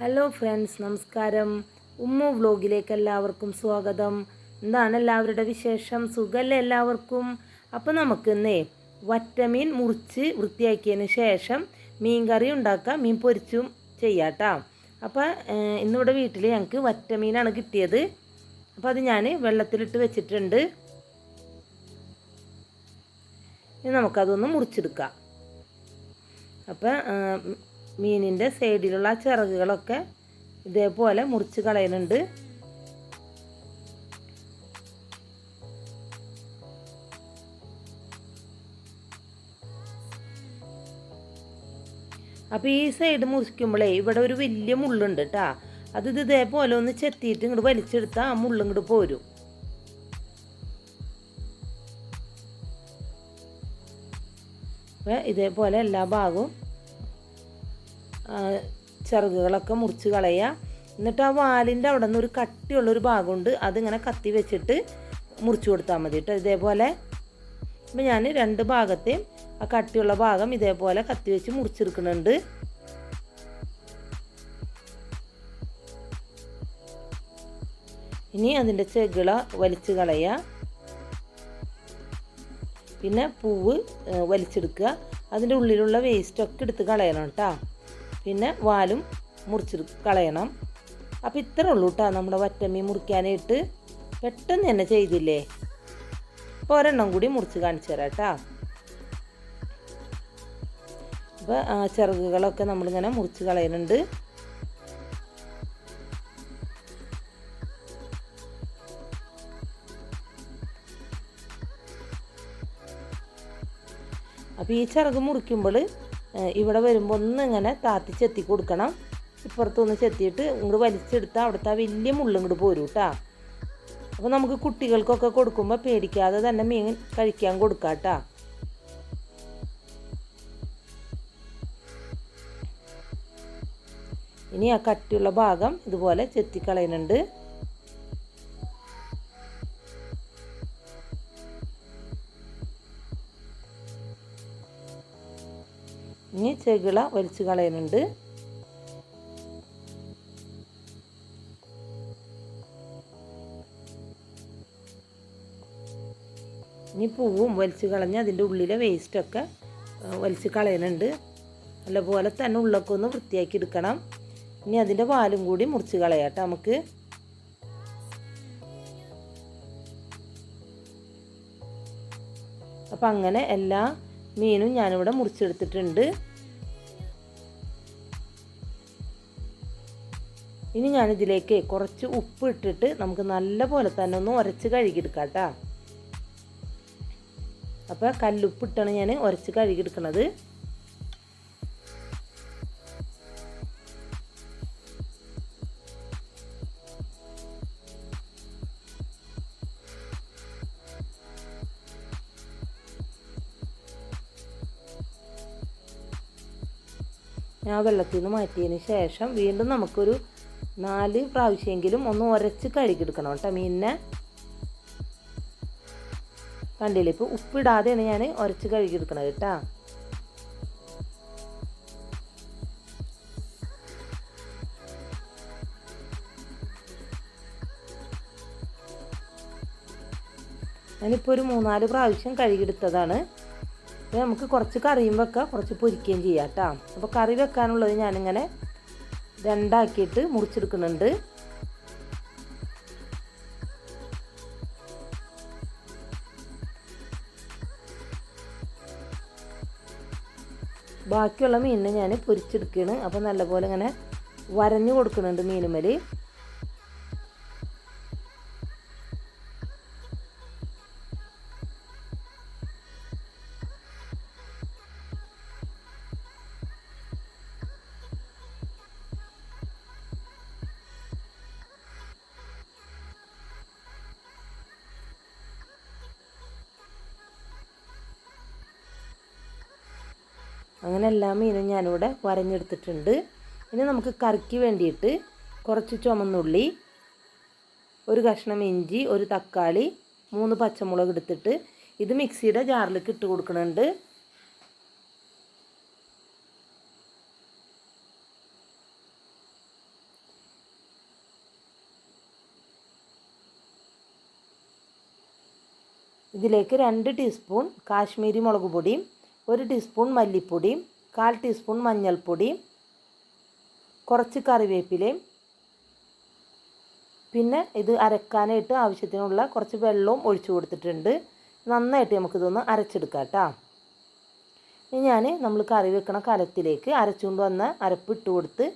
Hello friends നമസ്കാരം. ഉമ്മു വ്ലോഗിലേക്ക് എല്ലാവർക്കും സ്വാഗതം. എന്താണ് എല്ലാവരുടെ വിശേഷം? സുഖമല്ലേ എല്ലാവർക്കും? അപ്പോൾ നമുക്ക് ഇന്നേ വറ്റമീൻ മുറിച്ച് വൃത്തിയാക്കിയതിന് ശേഷം മീൻ കറി ഉണ്ടാക്കാം. മീൻ പൊരിച്ചും ചെയ്യാട്ടോ. അപ്പോൾ ഇന്നിവിടെ വീട്ടിൽ ഞങ്ങൾക്ക് വറ്റമീനാണ് കിട്ടിയത്. അപ്പോൾ അത് ഞാൻ വെള്ളത്തിലിട്ട് വെച്ചിട്ടുണ്ട്. ഇനി നമുക്കതൊന്ന് മുറിച്ചെടുക്കാം. അപ്പോൾ മീനിന്റെ സൈഡിലുള്ള ചിറകുകളൊക്കെ ഇതേപോലെ മുറിച്ച് കളയുന്നുണ്ട്. അപ്പോൾ ഈ സൈഡ് മുറിക്കുമ്പോഴേ ഇവിടെ ഒരു വലിയ മുള്ളുണ്ട് കേട്ടോ അത് ഇത് ഇതേപോലെ ഒന്ന് ചെത്തിയിട്ട് ഇങ്ങോട്ട് വലിച്ചെടുത്താൽ ആ മുള്ളും ഇങ്ങോട്ട് പോരും. ഇതേപോലെ എല്ലാ ഭാഗവും ചിറകുകളൊക്കെ മുറിച്ച് കളയുക എന്നിട്ട് ആ വാലിന്റെ അവിടെ നിന്ന് ഒരു കട്ടിയുള്ളൊരു ഭാഗമുണ്ട്. അതിങ്ങനെ കത്തി വെച്ചിട്ട് മുറിച്ച് കൊടുത്താൽ മതി കേട്ടോ ഇതേപോലെ അപ്പം ഞാൻ രണ്ട് ഭാഗത്തെയും ആ കട്ടിയുള്ള ഭാഗം ഇതേപോലെ കത്തി വെച്ച് മുറിച്ചെടുക്കുന്നുണ്ട്. ഇനി അതിന്റെ ചെകിള വലിച്ചു കളയുക പിന്നെ പൂവ് വലിച്ചെടുക്കുക. അതിന്റെ ഉള്ളിലുള്ള വേസ്റ്റൊക്കെ എടുത്ത് കളയണം കേട്ടോ പിന്നെ വാലും മുറിച്ച് കളയണം. അപ്പോൾ ഇത്രേ ഉള്ളൂ കേട്ടോ നമ്മുടെ വറ്റമ്മീൻ മുറിക്കാനായിട്ട്. പെട്ടെന്ന് തന്നെ ചെയ്തില്ലേ? അപ്പോൾ ഒരെണ്ണം കൂടി മുറിച്ച് കാണിച്ചു തരാം കേട്ടോ അപ്പോൾ ചിറകുകളൊക്കെ നമ്മളിങ്ങനെ മുറിച്ച് കളയുന്നുണ്ട് അപ്പോൾ ഈ ചിറക് മുറിക്കുമ്പോൾ ഇവിടെ വരുമ്പോൾ ഒന്ന് ഇങ്ങനെ താത്തി ചെത്തി കൊടുക്കണം. ഇപ്പുറത്തൊന്ന് ചെത്തിയിട്ട് ഇങ്ങോട്ട് വലിച്ചെടുത്താൽ അവിടുത്തെ ആ വലിയ മുള്ളും ഇങ്ങോട്ട് പോരും കേട്ടോ അപ്പോൾ നമുക്ക് കുട്ടികൾക്കൊക്കെ കൊടുക്കുമ്പോൾ പേടിക്കാതെ തന്നെ മീൻ കഴിക്കാൻ കൊടുക്കാം കേട്ടോ ഇനി ആ കട്ടിയുള്ള ഭാഗം ഇതുപോലെ ചെത്തിക്കളയുന്നുണ്ട്. ഇനി ചെകിള വലിച്ചു കളയുന്നുണ്ട്. ഇനി പൂവും വലിച്ചു കളഞ്ഞ് അതിന്റെ ഉള്ളിലെ വേസ്റ്റൊക്കെ വലിച്ചു കളയുന്നുണ്ട്. നല്ലപോലെ തന്നെ ഉള്ളൊക്കെ ഒന്ന് വൃത്തിയാക്കി എടുക്കണം. ഇനി അതിന്റെ വാലും കൂടി മുറിച്ച് കളയാട്ടോ നമുക്ക്. അപ്പം അങ്ങനെ എല്ലാ മീനും ഞാനിവിടെ മുറിച്ചെടുത്തിട്ടുണ്ട്. ഇനി ഞാനിതിലേക്ക് കുറച്ച് ഉപ്പ് ഇട്ടിട്ട് നമുക്ക് നല്ല പോലെ തന്നെ ഒന്ന് ഉരച്ച് കഴുകിയെടുക്കാം കേട്ടോ അപ്പോൾ കല്ലുപ്പിട്ടാണ് ഞാൻ ഉരച്ച് കഴുകിയെടുക്കുന്നത് ഞാൻ വെള്ളത്തിൽ നിന്ന് മാറ്റിയതിന് ശേഷം വീണ്ടും നമുക്കൊരു നാല് പ്രാവശ്യമെങ്കിലും ഒന്ന് ഉരച്ച് കഴുകിയെടുക്കണം കേട്ടോ. മീനിനെ കണ്ടില്ല? ഇപ്പോൾ ഉപ്പിടാതെയാണ് ഞാൻ ഉരച്ച് കഴുകിയെടുക്കണത് കേട്ടോ. ഞാനിപ്പോൾ ഒരു മൂന്നാൽ പ്രാവശ്യം കഴുകിയെടുത്തതാണ് അപ്പോൾ നമുക്ക് കുറച്ച് കറിയും വെക്കാം. കുറച്ച് പൊരിക്കുകയും ചെയ്യാം കേട്ടോ. അപ്പോൾ കറി വെക്കാനുള്ളത് ഞാനിങ്ങനെ രണ്ടാക്കിയിട്ട് മുറിച്ചെടുക്കുന്നുണ്ട്. ബാക്കിയുള്ള മീനിനെ ഞാൻ പൊരിച്ചെടുക്കുകയാണ്. അപ്പോൾ നല്ലപോലെ ഇങ്ങനെ വരഞ്ഞു കൊടുക്കുന്നുണ്ട് മീനുമേൽ അങ്ങനെ എല്ലാ മീനും ഞാനിവിടെ വരഞ്ഞെടുത്തിട്ടുണ്ട്. ഇനി നമുക്ക് കറിക്ക് വേണ്ടിയിട്ട് കുറച്ച് ചുമന്നുള്ളി ഒരു കഷ്ണം ഇഞ്ചി ഒരു തക്കാളി മൂന്ന് പച്ചമുളക് എടുത്തിട്ട് ഇത് മിക്സിയുടെ ജാറിലേക്ക് ഇട്ട് കൊടുക്കുന്നുണ്ട്. ഇതിലേക്ക് രണ്ട് ടീസ്പൂൺ കാശ്മീരി മുളക് പൊടിയും ഒരു ടീസ്പൂൺ മല്ലിപ്പൊടിയും കാൽ ടീസ്പൂൺ മഞ്ഞൾപ്പൊടിയും കുറച്ച് കറിവേപ്പിലയും പിന്നെ ഇത് അരക്കാനായിട്ട് ആവശ്യത്തിനുള്ള കുറച്ച് വെള്ളവും ഒഴിച്ചു കൊടുത്തിട്ടുണ്ട്. നന്നായിട്ട് നമുക്കിതൊന്ന് അരച്ചെടുക്കാം കേട്ടോ. ഇനി ഞാൻ നമ്മൾ കറി വെക്കണ കലത്തിലേക്ക് അരച്ചുകൊണ്ട് വന്ന അരപ്പ് ഇട്ട് കൊടുത്ത്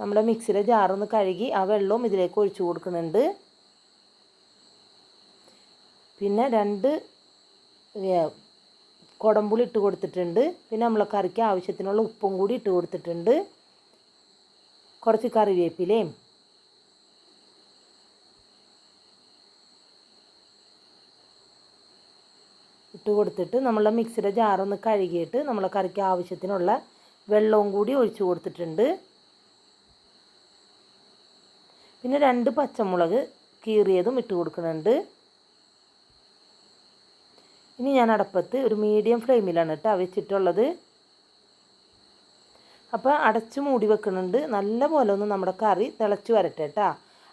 നമ്മുടെ മിക്സിയുടെ ജാറൊന്ന് കഴുകി ആ വെള്ളവും ഇതിലേക്ക് ഒഴിച്ചു കൊടുക്കുന്നുണ്ട്. പിന്നെ രണ്ട് കുടമ്പുളി ഇട്ട് കൊടുത്തിട്ടുണ്ട്. പിന്നെ നമ്മളെ കറിക്ക് ആവശ്യത്തിനുള്ള ഉപ്പും കൂടി ഇട്ട് കൊടുത്തിട്ടുണ്ട്. കുറച്ച് കറിവേപ്പിലയും. ഇട്ട് കൊടുത്തിട്ട് നമ്മളെ മിക്സിയുടെ ജാറൊന്ന് കഴുകിയിട്ട് നമ്മളെ കറിക്ക് ആവശ്യത്തിനുള്ള വെള്ളവും കൂടി ഒഴിച്ചു കൊടുത്തിട്ടുണ്ട്. പിന്നെ രണ്ട് പച്ചമുളക് കീറിയതും ഇട്ട് കൊടുക്കുന്നുണ്ട്. ഇനി ഞാൻ അടപ്പത്ത് ഒരു മീഡിയം ഫ്ലെയിമിലാണ് കേട്ടോ വെച്ചിട്ടുള്ളത്. അപ്പോൾ അടച്ചു മൂടി വെക്കുന്നുണ്ട്. നല്ല പോലെ ഒന്ന് നമ്മുടെ കറി തിളച്ചു വരട്ടെ കേട്ടോ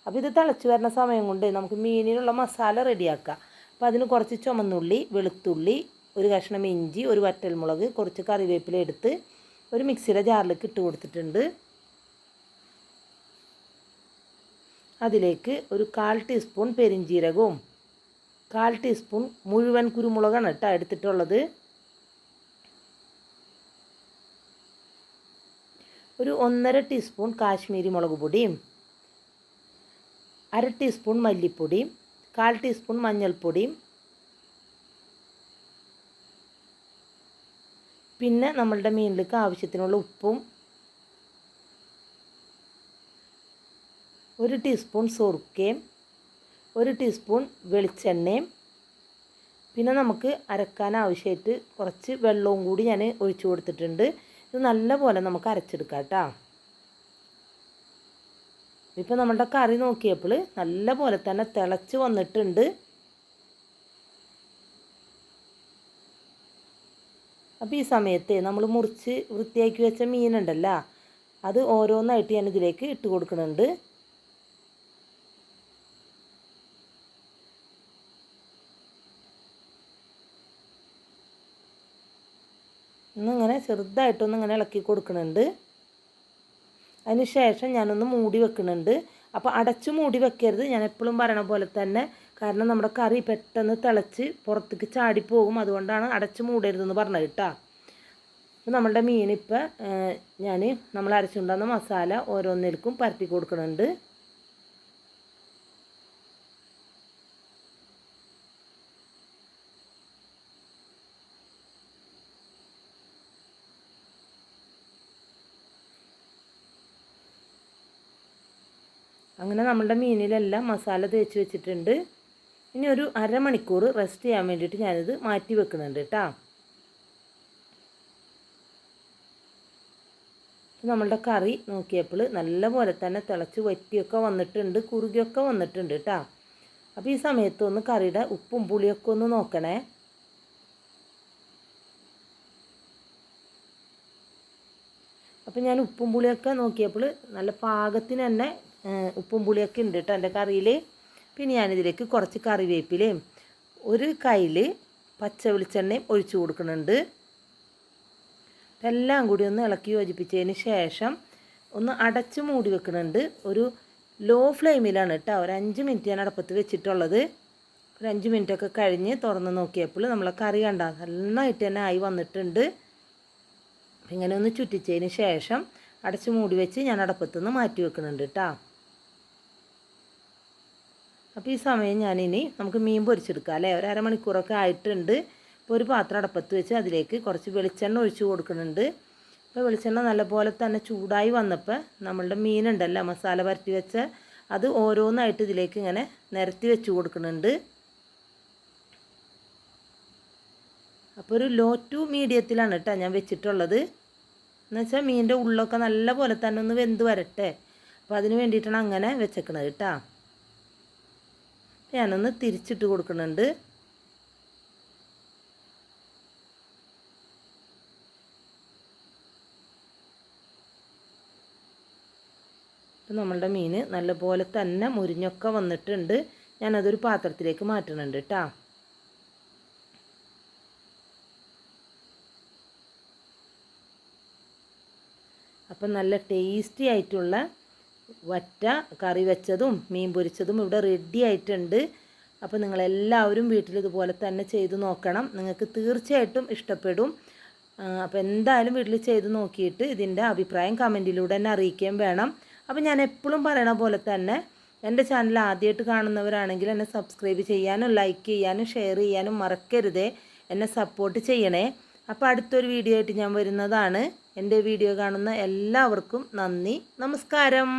അപ്പോൾ ഇത് തിളച്ചു വരുന്ന സമയം കൊണ്ട് നമുക്ക് മീനിനുള്ള മസാല റെഡിയാക്കാം അപ്പോൾ അതിന് കുറച്ച് ചുമന്നുള്ളി വെളുത്തുള്ളി ഒരു കഷ്ണം ഇഞ്ചി ഒരു വറ്റൽമുളക് കുറച്ച് കറിവേപ്പില എടുത്ത് ഒരു മിക്സിയുടെ ജാറിലേക്ക് ഇട്ട് കൊടുത്തിട്ടുണ്ട്. അതിലേക്ക് ഒരു കാൽ ടീസ്പൂൺ പെരിഞ്ജീരകവും കാൽ ടീസ്പൂൺ മുഴുവൻ കുരുമുളകാണ് കേട്ടോ എടുത്തിട്ടുള്ളത്. ഒരു ഒന്നര ടീസ്പൂൺ കാശ്മീരി മുളക് പൊടിയും അര ടീസ്പൂൺ മല്ലിപ്പൊടിയും കാൽ ടീസ്പൂൺ മഞ്ഞൾപ്പൊടിയും പിന്നെ നമ്മളുടെ മീനിലേക്ക് ആവശ്യത്തിനുള്ള ഉപ്പും ഒരു ടീസ്പൂൺ സുർക്കയും ഒരു ടീസ്പൂൺ വെളിച്ചെണ്ണയും. പിന്നെ നമുക്ക് അരക്കാൻ ആവശ്യമായിട്ട് കുറച്ച് വെള്ളവും കൂടി ഞാൻ ഒഴിച്ചു കൊടുത്തിട്ടുണ്ട്. ഇത് നല്ലപോലെ നമുക്ക് അരച്ചെടുക്കാം കേട്ടോ. ഇപ്പോൾ നമ്മളുടെ കറി നോക്കിയപ്പോൾ നല്ലപോലെ തന്നെ തിളച്ച് വന്നിട്ടുണ്ട്. അപ്പോൾ ഈ സമയത്ത് നമ്മൾ മുറിച്ച് വൃത്തിയാക്കി വെച്ച മീനുണ്ടല്ലോ അത് ഓരോന്നായിട്ട് ഞാൻ ഇതിലേക്ക് ഇട്ട് കൊടുക്കുന്നുണ്ട്. ചെറുതായിട്ടൊന്ന് ഇങ്ങനെ ഇളക്കി കൊടുക്കുന്നുണ്ട് അതിന് ശേഷം ഞാനൊന്ന് മൂടി വെക്കുന്നുണ്ട് അപ്പോൾ അടച്ച് മൂടി വെക്കരുത്. ഞാൻ എപ്പോഴും പറയണ പോലെ തന്നെ. കാരണം നമ്മുടെ കറി പെട്ടെന്ന് തിളച്ച് പുറത്തേക്ക് ചാടിപ്പോകും അതുകൊണ്ടാണ് അടച്ച് മൂടരുതെന്ന് പറഞ്ഞത് കേട്ടോ. അപ്പോൾ നമ്മളുടെ മീനിപ്പോൾ ഞാൻ നമ്മൾ അരച്ചുകൊണ്ടുവന്ന മസാല ഓരോന്നിലേക്കും പരത്തി കൊടുക്കുന്നുണ്ട് അങ്ങനെ നമ്മളുടെ മീനിലെല്ലാം മസാല തേച്ച് വെച്ചിട്ടുണ്ട്. ഇനി ഒരു അരമണിക്കൂർ റെസ്റ്റ് ചെയ്യാൻ വേണ്ടിയിട്ട് ഞാനിത് മാറ്റി വെക്കുന്നുണ്ട് കേട്ടോ നമ്മളുടെ കറി നോക്കിയപ്പോൾ നല്ല പോലെ തന്നെ തിളച്ച് വറ്റിയൊക്കെ വന്നിട്ടുണ്ട് കുറുകിയൊക്കെ വന്നിട്ടുണ്ട് കേട്ടോ അപ്പോൾ ഈ സമയത്ത് ഒന്ന് കറിയുടെ ഉപ്പും പുളിയൊക്കെ ഒന്ന് നോക്കണേ. അപ്പോൾ ഞാൻ ഉപ്പും പുളിയൊക്കെ നോക്കിയപ്പോൾ നല്ല പാകത്തിന് തന്നെ ഉപ്പും പുളിയൊക്കെ ഉണ്ട് കേട്ടോ എന്റെ കറിയിൽ പിന്നെ ഞാനിതിലേക്ക് കുറച്ച് കറിവേപ്പിലയും ഒരു കയ്യിൽ പച്ച വെളിച്ചെണ്ണയും ഒഴിച്ചു കൊടുക്കുന്നുണ്ട്. എല്ലാം കൂടി ഒന്ന് ഇളക്കി യോജിപ്പിച്ചതിന് ശേഷം ഒന്ന് അടച്ച് മൂടി വെക്കുന്നുണ്ട്. ഒരു ലോ ഫ്ലെയിമിലാണ് കേട്ടോ ഒരു അഞ്ച് മിനിറ്റ് ഞാൻ അടപ്പത്ത് വെച്ചിട്ടുള്ളത്. ഒരു അഞ്ച് മിനിറ്റൊക്കെ കഴിഞ്ഞ് തുറന്ന് നോക്കിയപ്പോൾ നമ്മളെ കറി കണ്ട നന്നായിട്ട് തന്നെ ആയി വന്നിട്ടുണ്ട്. ഇങ്ങനെ ഒന്ന് ചുറ്റിച്ചതിന് ശേഷം അടച്ച് മൂടി വെച്ച് ഞാൻ അടപ്പത്തുനിന്ന് മാറ്റി വെക്കുന്നുണ്ട് കേട്ടോ അപ്പോൾ ഈ സമയം ഞാനിനി നമുക്ക് മീൻ പൊരിച്ചെടുക്കാം അല്ലേ? ഒരു അരമണിക്കൂറൊക്കെ ആയിട്ടുണ്ട്. അപ്പോൾ ഒരു പാത്രം അടപ്പത്ത് വെച്ച് അതിലേക്ക് കുറച്ച് വെളിച്ചെണ്ണ ഒഴിച്ച് കൊടുക്കുന്നുണ്ട്. അപ്പോൾ വെളിച്ചെണ്ണ നല്ലപോലെ തന്നെ ചൂടായി വന്നപ്പോൾ നമ്മളുടെ മീനുണ്ടല്ലോ മസാല പരത്തി വെച്ച അത് ഓരോന്നായിട്ട് ഇതിലേക്ക് ഇങ്ങനെ നിരത്തി വെച്ച് കൊടുക്കുന്നുണ്ട്. അപ്പോൾ ഒരു ലോ ടു മീഡിയത്തിലാണ് കേട്ടോ ഞാൻ വെച്ചിട്ടുള്ളത്. എന്നുവെച്ചാൽ മീനിന്റെ ഉള്ളൊക്കെ നല്ല പോലെ തന്നെ ഒന്ന് വെന്ത് വരട്ടെ. അപ്പോൾ അതിന് വേണ്ടിയിട്ടാണ് അങ്ങനെ വെച്ചേക്കണത് കേട്ടോ. ഞാനൊന്ന് തിരിച്ചിട്ട് കൊടുക്കുന്നുണ്ട്. നമ്മളുടെ മീൻ നല്ലപോലെ തന്നെ മുരിഞ്ഞൊക്കെ വന്നിട്ടുണ്ട്. ഞാനതൊരു പാത്രത്തിലേക്ക് മാറ്റുന്നുണ്ട് കേട്ടാ. അപ്പം നല്ല ടേസ്റ്റി ആയിട്ടുള്ള വറ്റ കറി വെച്ചതും മീൻ പൊരിച്ചതും ഇവിടെ റെഡി ആയിട്ടുണ്ട്. അപ്പോൾ നിങ്ങളെല്ലാവരും വീട്ടിൽ ഇതുപോലെ തന്നെ ചെയ്ത് നോക്കണം. നിങ്ങൾക്ക് തീർച്ചയായിട്ടും ഇഷ്ടപ്പെടും. അപ്പോൾ എന്തായാലും വീട്ടിൽ ചെയ്ത് നോക്കിയിട്ട് ഇതിന്റെ അഭിപ്രായം കമന്റിലൂടെ തന്നെ അറിയിക്കുകയും വേണം. അപ്പോൾ ഞാൻ എപ്പോഴും പറയണ പോലെ തന്നെ എന്റെ ചാനൽ ആദ്യമായിട്ട് കാണുന്നവരാണെങ്കിൽ എന്നെ സബ്സ്ക്രൈബ് ചെയ്യാനും ലൈക്ക് ചെയ്യാനും ഷെയർ ചെയ്യാനും മറക്കരുതേ. എന്നെ സപ്പോർട്ട് ചെയ്യണേ. അപ്പോൾ അടുത്തൊരു വീഡിയോ ആയിട്ട് ഞാൻ വരുന്നതാണ്. എന്റെ വീഡിയോ കാണുന്ന എല്ലാവർക്കും നന്ദി. നമസ്കാരം.